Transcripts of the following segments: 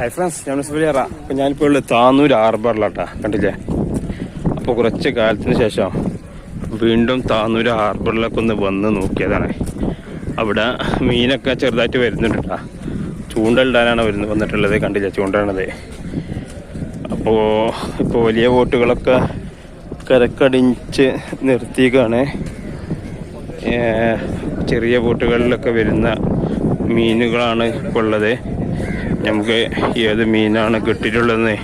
Hi friends ഞാൻ സുബലിയറ അപ്പം ഞാനിപ്പോൾ ഉള്ളത് താന്നൂർ ഹാർബറിലാട്ടാ. കണ്ടില്ലേ? അപ്പോൾ കുറച്ച് കാലത്തിന് ശേഷം വീണ്ടും താന്നൂർ ഹാർബറിലൊക്കെ ഒന്ന് വന്ന് നോക്കിയതാണ്. അവിടെ മീനൊക്കെ ചെറുതായിട്ട് വരുന്നുണ്ട് ചൂണ്ടലിടാനാണ് വരുന്നത് വന്നിട്ടുള്ളത്. കണ്ടില്ലേ? ചൂണ്ടണത് അപ്പോൾ ഇപ്പോൾ വലിയ ബോട്ടുകളൊക്കെ കരക്കടിച്ച് നിർത്തിയേക്കാണ്. ചെറിയ ബോട്ടുകളിലൊക്കെ വരുന്ന മീനുകളാണ് ഇപ്പോൾ ഉള്ളത്. നമുക്ക് ഏത് മീനാണ് കിട്ടിയിട്ടുള്ളതെന്ന്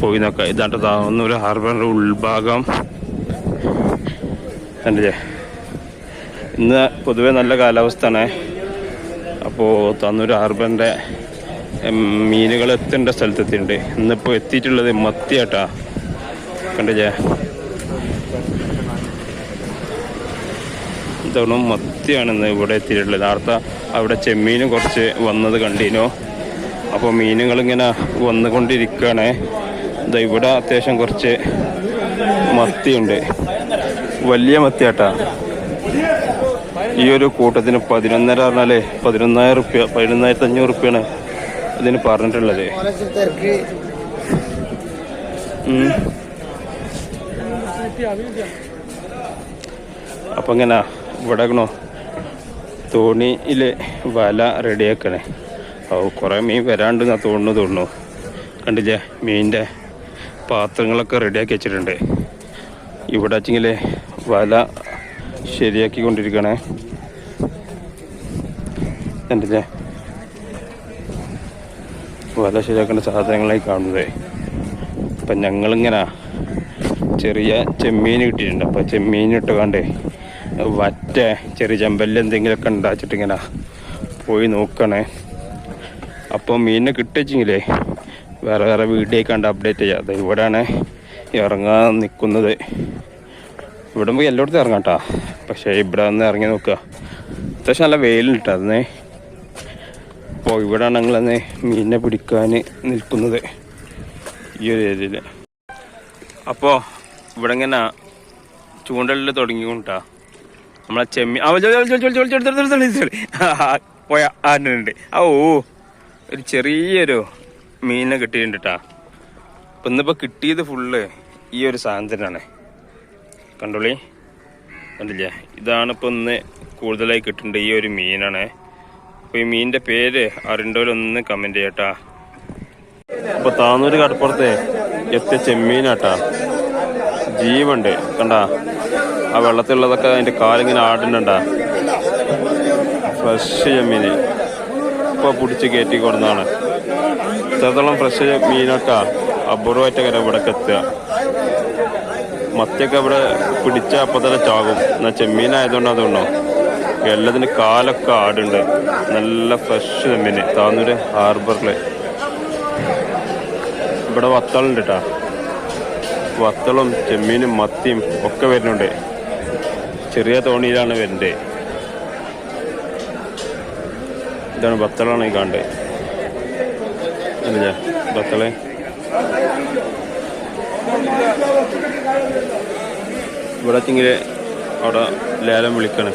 പോയി നോക്കാം. ഇതാണ്ട് താന്നൂർ ഹാർബറിന്റെ ഉൾഭാഗം. കണ്ടില്ലേ? ഇന്ന് പൊതുവെ നല്ല കാലാവസ്ഥയാണ്. അപ്പോൾ താന്നൂർ ഹാർബറിന്റെ മീനുകൾ എത്തേണ്ട സ്ഥലത്തെത്തിയിട്ടുണ്ട്. ഇന്നിപ്പോൾ എത്തിയിട്ടുള്ളത് മത്തിയാട്ടാ. കണ്ടില്ലേ? ഇത്തവണ മത്തിയാണ് ഇന്ന് ഇവിടെ എത്തിയിട്ടുള്ളത്. നേരത്തെ അവിടെ ചെമ്മീനും കുറച്ച് വന്നത് കണ്ടിനു? അപ്പോൾ മീനുകളിങ്ങനെ വന്നുകൊണ്ടിരിക്കുകയാണ് ഇതാ ഇവിടെ അത്യാവശ്യം കുറച്ച് മത്തിയുണ്ട്. വലിയ മത്തിയാട്ടാ. ഈ ഒരു കൂട്ടത്തിന് പതിനൊന്നര പറഞ്ഞാലേ പതിനൊന്നായിരം റുപ്യ പതിനൊന്നായിരത്തി അഞ്ഞൂറ് റുപ്യാണ് ഇതിന് പറഞ്ഞിട്ടുള്ളത്. അപ്പം ഇങ്ങനെ ഇവിടെ തോണിയിൽ വല റെഡിയാക്കണേ. ഓ കുറേ മീൻ വരാണ്ട് ഞാൻ തോന്നുന്നു തോന്നുന്നു. കണ്ടില്ലേ മീനിന്റെ പാത്രങ്ങളൊക്കെ റെഡിയാക്കി വെച്ചിട്ടുണ്ട്. ഇവിടെ വെച്ചെങ്കിൽ വല ശരിയാക്കി കൊണ്ടിരിക്കണേ. കണ്ടില്ലേ വല ശരിയാക്കേണ്ട സാധനങ്ങളായി കാണുന്നത്. അപ്പം ഞങ്ങളിങ്ങനെ ചെറിയ ചെമ്മീൻ കിട്ടിയിട്ടുണ്ട്. അപ്പോൾ ചെമ്മീൻ ഇട്ട് കണ്ട് വറ്റ ചെറിയ ചെമ്പല്ലെന്തെങ്കിലുമൊക്കെ എന്തെങ്കിലുമൊക്കെ ഉണ്ടാച്ചിട്ട് പോയി നോക്കണേ. അപ്പോൾ മീനിനെ കിട്ടിച്ചെങ്കിലേ വേറെ വേറെ വീഡിയോ കണ്ട് അപ്ഡേറ്റ് ചെയ്യാം അതെ ഇവിടെയാണ് ഇറങ്ങാൻ നിൽക്കുന്നത് ഇവിടെ പോയി എല്ലായിടത്തും ഇറങ്ങാം കേട്ടോ പക്ഷേ ഇവിടെ ഒന്ന് ഇറങ്ങി നോക്കുക അത്യാവശ്യം നല്ല വെയിലുണ്ട് അതിനെ അപ്പോൾ ഇവിടെയാണ് ഞങ്ങളന്ന് മീനിനെ പിടിക്കാൻ നിൽക്കുന്നത് ഈ ഒരു ഏരിയയിൽ അപ്പോൾ ഇവിടെ ഇങ്ങനെ ചൂണ്ടലിൽ തുടങ്ങിക്കൊണ്ടാ നമ്മളെ ചെമ്മി ആ ആ ഓ ഒരു ചെറിയൊരു മീനിനെ കിട്ടിയിട്ടുണ്ട് കേട്ടാ അപ്പം ഇന്നിപ്പോൾ കിട്ടിയത് ഫുള്ള് ഈ ഒരു സാധനത്തിനാണ്. കണ്ടോളി? കണ്ടില്ലേ? ഇതാണ് ഇന്ന് കൂടുതലായി കിട്ടുന്നുണ്ട് ഈ ഒരു മീനാണ്. അപ്പോൾ ഈ മീനിന്റെ പേര് അറിയണ്ടവരൊന്ന് കമന്റ് ചെയ്യട്ടാ. അപ്പോൾ താന്നൂര് കടപ്പുറത്തെ എത്തിയ ചെമ്മീനാട്ടാ. ജീവുണ്ട് കണ്ട? ആ വെള്ളത്തിലുള്ളതൊക്കെ അതിന്റെ കാലിങ്ങനെ ആടുന്നുണ്ടാ. ഫ്രഷ് ചെമ്മീന്. ഇപ്പൊ പിടിച്ച് കയറ്റി കൊടുന്നതാണ് ഇത്രത്തോളം ഫ്രഷ് മീനൊക്കെ അപൂർവമായിട്ട് കര ഇവിടെ എത്തുക. മത്തിയൊക്കെ ഇവിടെ പിടിച്ച അപ്പൊ തന്നെ ചാകും. എന്നാ ചെമ്മീനായതുകൊണ്ട് അതുകൊണ്ടോ എല്ലാത്തിനും കാലൊക്കെ ആടുണ്ട്. നല്ല ഫ്രഷ് ചെമ്മീന്. താന്നൂര് ഹാർബറിൽ ഇവിടെ വത്തളുണ്ട് കേട്ടാ വത്തളും ചെമ്മീനും മത്തിയും ഒക്കെ വരുന്നുണ്ട്. ചെറിയ തോണിയിലാണ് വരുന്നത് ഇതാണ് ബത്തളാണ് ഈ കാണ്ടേ. അല്ലേ ബത്തളെ ഇവിടെ തിങ്കിലെ അവിടെ ലേലം വിളിക്കണേ.